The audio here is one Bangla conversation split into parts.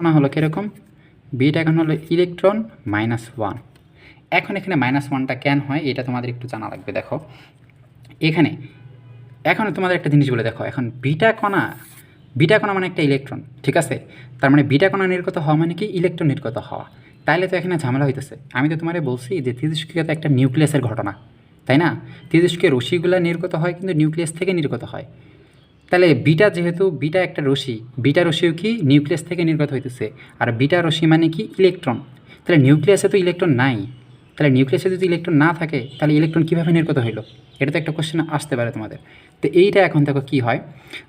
কণা হলো কীরকম? বিটা এখন হলো ইলেকট্রন মাইনাস ওয়ান এখন এখানে মাইনাস ওয়ানটা কেন হয়, এটা তোমাদের একটু জানা লাগবে, দেখো। এখানে, এখন তোমাদের একটা জিনিস বলে দেখো, এখন বিটা কণা বিটা কণা মানে একটা ইলেকট্রন ঠিক আছে? তার মানে বিটা কণা নির্গত হওয়া মানে কি? ইলেকট্রন নির্গত হওয়া। তাইলে তো এখানে ঝামেলা হইতেছে। আমি তো তোমারে বলছি যে তেজস্ক্রিয়তা একটা নিউক্লিয়াসের ঘটনা, তাই না? তেজস্ক্রিয় রশ্মিগুলো নির্গত হয়, কিন্তু নিউক্লিয়াস থেকে নির্গত হয়। তাহলে বিটা যেহেতু, বিটা একটা রশ্মি, বিটা রশ্মিও কি নিউক্লিয়াস থেকে নির্গত হইতেছে। আর বিটা রশ্মি মানে কি ইলেকট্রন। তাহলে নিউক্লিয়াসে তো ইলেকট্রন নাই। তাহলে নিউক্লিয়াসে যদি ইলেকট্রন না থাকে, তাহলে ইলেকট্রন কীভাবে নির্গত হইল? এটা তো একটা কোশ্চেন আসতে পারে তোমাদের। তো এইটা এখন দেখো কী হয়,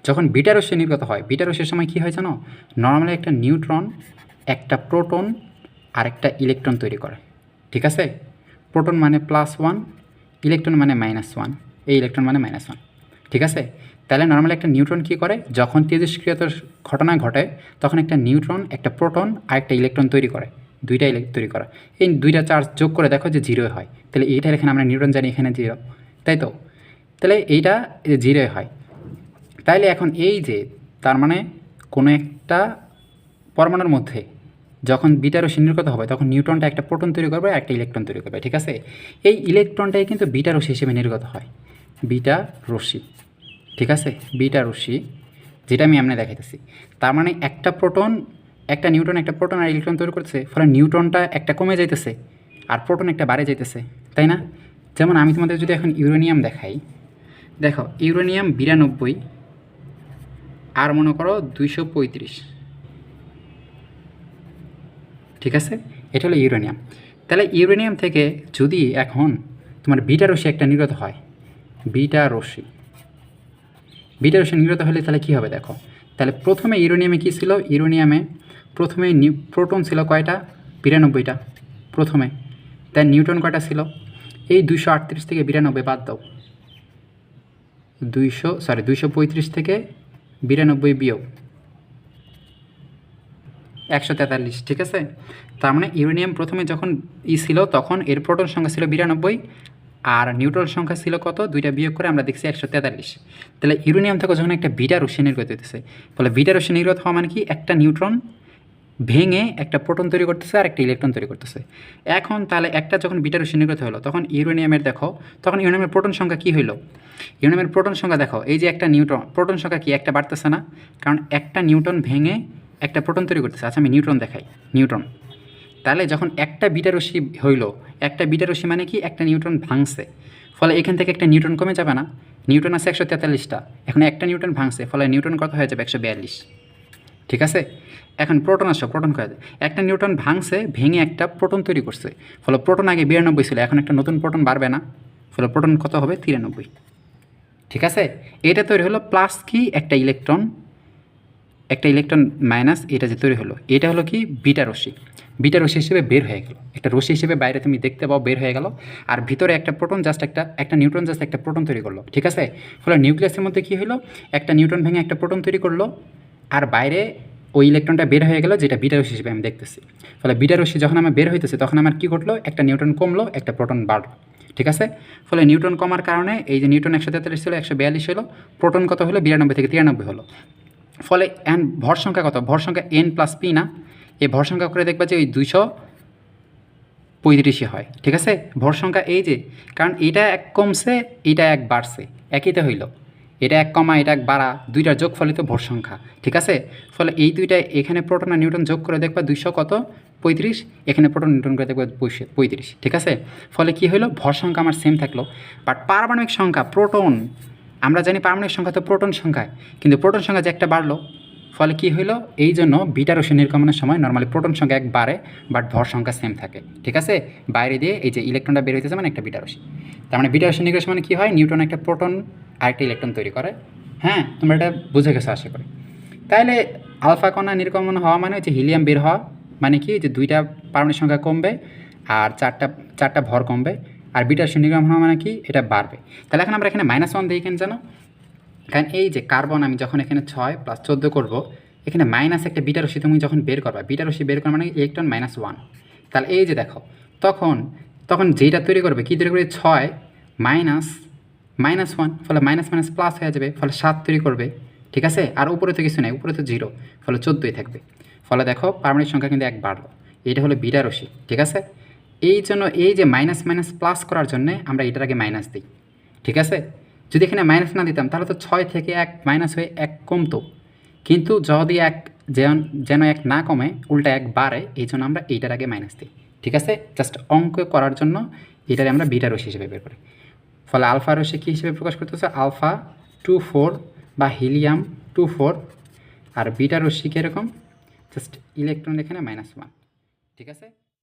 যখন বিটা রশ্মি নির্গত হয়, বিটা রশ্মির সময় কী হয় জানো? নর্মালি একটা নিউট্রন একটা প্রোটন আর একটা ইলেকট্রন তৈরি করে। ঠিক আছে? প্রোটন মানে প্লাস ওয়ান ইলেকট্রন মানে মাইনাস ওয়ান এই ইলেকট্রন মানে মাইনাস ওয়ান ঠিক আছে? তাহলে নর্মালি একটা নিউট্রন কী করে? যখন তেজস্ক্রিয়তার ঘটনা ঘটে, তখন একটা নিউট্রন একটা প্রোটন আর একটা ইলেকট্রন তৈরি করে। দুইটা ইলেক তৈরি করা। এই দুইটা চার্জ যোগ করে দেখো যে জিরো হয়। তাহলে এইটার এখানে আমরা নিউট্রন জানি এখানে জিরো তাই তো? তাহলে এইটা জিরো হয়। তাইলে এখন এই যে, তার মানে কোনো একটা পরমাণুর মধ্যে যখন বিটা রশ্মি নির্গত হবে, তখন নিউট্রনটা একটা প্রোটন তৈরি করবে আর একটা ইলেকট্রন তৈরি করবে, ঠিক আছে? এই ইলেকট্রনটাই কিন্তু বিটা রশ্মি হিসেবে নির্গত হয়। বিটা রশ্মি, ঠিক আছে? বিটা রশ্মি, যেটা আমি এমনি দেখাইতেছি। তার মানে একটা প্রোটন, একটা নিউটন একটা প্রোটন আর ইলেকট্রন তৈরি করতেছে, ফলে নিউটনটা একটা কমে যাইতেছে আর প্রোটন একটা বাড়ে যাইতেছে, তাই না? যেমন আমি তোমাদের যদি এখন ইউরেনিয়াম দেখাই, দেখো, ইউরেনিয়াম বিরানব্বই আর মনে করো দুইশো পঁয়ত্রিশ। ঠিক আছে? এটা হলো ইউরেনিয়াম। তাহলে ইউরেনিয়াম থেকে যদি এখন তোমার বিটা রশ্মি একটা নির্গত হয় বিটা রশ্মি। বিটা রশ্মি নির্গত হলে তাহলে কী হবে দেখো? তাহলে প্রথমে ইউরেনিয়ামে কী ছিল? ইউরেনিয়ামে প্রথমে প্রোটন ছিল কয়টা? বিরানব্বইটা প্রথমে। তাই নিউটন কয়টা ছিল? এই দুইশো আটত্রিশ থেকে বিরানব্বই বাদ দাও। দুইশো সরি দুইশো পঁয়ত্রিশ থেকে বিরানব্বই বিয়োগ। একশো তেতাল্লিশ, ঠিক আছে? তার মানে ইউরেনিয়াম প্রথমে যখন ই ছিল, তখন এর প্রোটন সংখ্যা ছিল বিরানব্বই আর নিউট্রন সংখ্যা ছিল কত? দুইটা বিয়োগ করে আমরা দেখছি একশো তেতাল্লিশ। তাহলে ইউরেনিয়াম থেকে যখন একটা বিটা রশ্মি নির্গত হইতেছে ফলে বিটা রশ্মি নির্গত হওয়া মানে কি? একটা নিউট্রন ভেঙে একটা প্রোটন তৈরি করতেছে আর একটা ইলেকট্রন তৈরি করতেছে। এখন তাহলে একটা যখন বিটা রশ্মি নির্গত হলো, তখন ইউরেনিয়ামের দেখো, তখন ইউরেনিয়ামের প্রোটন সংখ্যা কী হইল? ইউরেনিয়ামের প্রোটন সংখ্যা দেখো, এই যে একটা নিউট্রন, প্রোটন সংখ্যা কি? একটা বাড়তেছে না, কারণ একটা নিউটন ভেঙে একটা প্রোটন তৈরি করতেছে। আচ্ছা আমি নিউট্রন দেখাই, নিউট্রন। তাহলে যখন একটা বিটা রশ্মি হইল, একটা বিটা রশ্মি মানে কি? একটা নিউট্রন ভাঙছে। ফলে এখান থেকে একটা নিউটন কমে যাবে না। নিউটন আছে একশো তেতাল্লিশটা। এখন একটা নিউটন ভাঙছে, ফলে নিউটন কত হয়ে যাবে? একশো বিয়াল্লিশ। ঠিক আছে? এখন প্রোটন আসো, প্রোটন কয়ে একটা নিউটন ভাঙছে, ভেঙে একটা প্রোটন তৈরি করছে। ফলে প্রোটন আগে বিরানব্বই ছিল, এখন একটা নতুন প্রোটন বাড়বে না। ফলে প্রোটন কত হবে? তিরানব্বই। ঠিক আছে? এটা তৈরি হলো প্লাস কি? একটা ইলেকট্রন। একটা ইলেকট্রন মাইনাস এটা যে তৈরি হলো, এটা হলো কি? বিটা রশ্মি। বিটা রশ্মি হিসেবে বের হয়ে গেল। একটা রশ্মি হিসেবে বাইরে তুমি দেখতে পাও, বের হয়ে গেল। আর ভিতরে একটা প্রোটন জাস্ট একটা একটা নিউট্রন জাস্ট একটা প্রোটন তৈরি করল। ঠিক আছে? ফলে নিউক্লিয়াসের মধ্যে কী হলো? একটা নিউট্রন ভেঙে একটা প্রোটন তৈরি করল। আর বাইরে ওই ইলেকট্রনটা বের হয়ে গেল, যেটা বিটা রশ্মি হিসেবে আমি দেখতেছি। ফলে বিটা রশ্মি যখন আমার বের হইতেছে, তখন আমার কী ঘটলো? একটা নিউট্রন কমলো, একটা প্রোটন বাড়লো। ঠিক আছে? ফলে নিউটন কমার কারণে এই যে নিউটন একশো তেতাল্লিশ ছিল, একশো বিয়াল্লিশ হলো, প্রোটন কত হলো? বিরানব্বই থেকে তিরানব্বই হলো। ফলে এন ভর সংখ্যা কত? ভর সংখ্যা এন প্লাস পি না? এই ভর সংখ্যা করে দেখবা যে ওই দুইশো পঁয়ত্রিশে হয়, ঠিক আছে? ভর সংখ্যা এই যে, কারণ এটা এক কমছে এটা এক বাড়ছে একই একইতে হইল। এটা এক কমা, এটা এক বাড়া দুইটার যোগ ফলিত ভর সংখ্যা, ঠিক আছে? ফলে এই দুইটা এখানে প্রোটন আর নিউটন যোগ করে দেখবা দুইশো কত? পঁয়ত্রিশ, এখানে প্রোটন নিউটন করে দেখবা পঁয়ত্রিশ, ঠিক আছে? ফলে কি হলো ভর সংখ্যা আমার সেম থাকল বাট পারমাণবিক সংখ্যা, প্রোটন, আমরা জানি পারমাণবিক সংখ্যা তো প্রোটন সংখ্যায়, কিন্তু প্রোটন সংখ্যা যে একটা বাড়লো ফলে কি হইল? এই জন্য বিটা রশ্মি নির্গমনের সময় নর্মালি প্রোটন সংখ্যা এক বাড়ে বাট ভর সংখ্যা সেম থাকে। ঠিক আছে? বাইরে দিয়ে এই যে ইলেকট্রনটা বের হইতেছে মানে একটা বিটা রশ্মি তার মানে বিটা রশ্মি নির্গমন মানে কী হয়? নিউটন একটা প্রোটন আর একটা ইলেকট্রন তৈরি করে। হ্যাঁ? তোমরা এটা বুঝে গেছো আশা করি। তাহলে আলফা কণা নির্গমন হওয়া মানে হচ্ছে হিলিয়াম বের হওয়া মানে কি? যে দুইটা পারমাণবিক সংখ্যা কমবে আর চারটা চারটা ভর কমবে। আর বিটা নির্গমন হওয়া মানে কি? এটা বাড়বে। তাহলে এখন আমরা এখানে মাইনাস ওয়ান দিই কেন জানো? কারণ এই যে কার্বন আমি যখন এখানে ছয় প্লাস চোদ্দ করব, এখানে মাইনাস একটা বিটা রশ্মি তুমি যখন বের করবা বিটা রশ্মি বের করা মানে ইলেকট্রন মাইনাস ওয়ান তাহলে এই যে দেখো, তখন তখন যেটা তৈরি করবে, কী তৈরি করবে? ছয় মাইনাস মাইনাস ওয়ান ফলে মাইনাস মাইনাস প্লাস হয়ে যাবে, ফলে সাত তৈরি করবে, ঠিক আছে? আর উপরে তো কিছু নেই, উপরে তো জিরো ফলে চোদ্দোই থাকবে। ফলে দেখো পারমাণবিক সংখ্যা কিন্তু এক বাড়লো। এটা হলো বিটা রশ্মি, ঠিক আছে? এই জন্য এই যে মাইনাস মাইনাস প্লাস করার জন্য আমরা এটার আগে মাইনাস দিই, ঠিক আছে? যদি এখানে মাইনাস না দিতাম, তাহলে তো ছয় থেকে এক মাইনাস হয়ে এক কমতো। কিন্তু যদি এক যেন যেন এক না কমে, উল্টা এক বাড়ে, এই জন্য আমরা এইটার আগে মাইনাস দিই। ঠিক আছে? জাস্ট অঙ্ক করার জন্য এটারে আমরা বিটা রশ্মি হিসেবে বের করি। ফলে আলফা রশ্মি কী হিসেবে প্রকাশ করতেছে? আলফা টু ফোর বা হিলিয়াম টু ফোর। আর বিটা রশ্মি কীরকম জাস্ট ইলেকট্রন এখানে মাইনাস ওয়ান ঠিক আছে?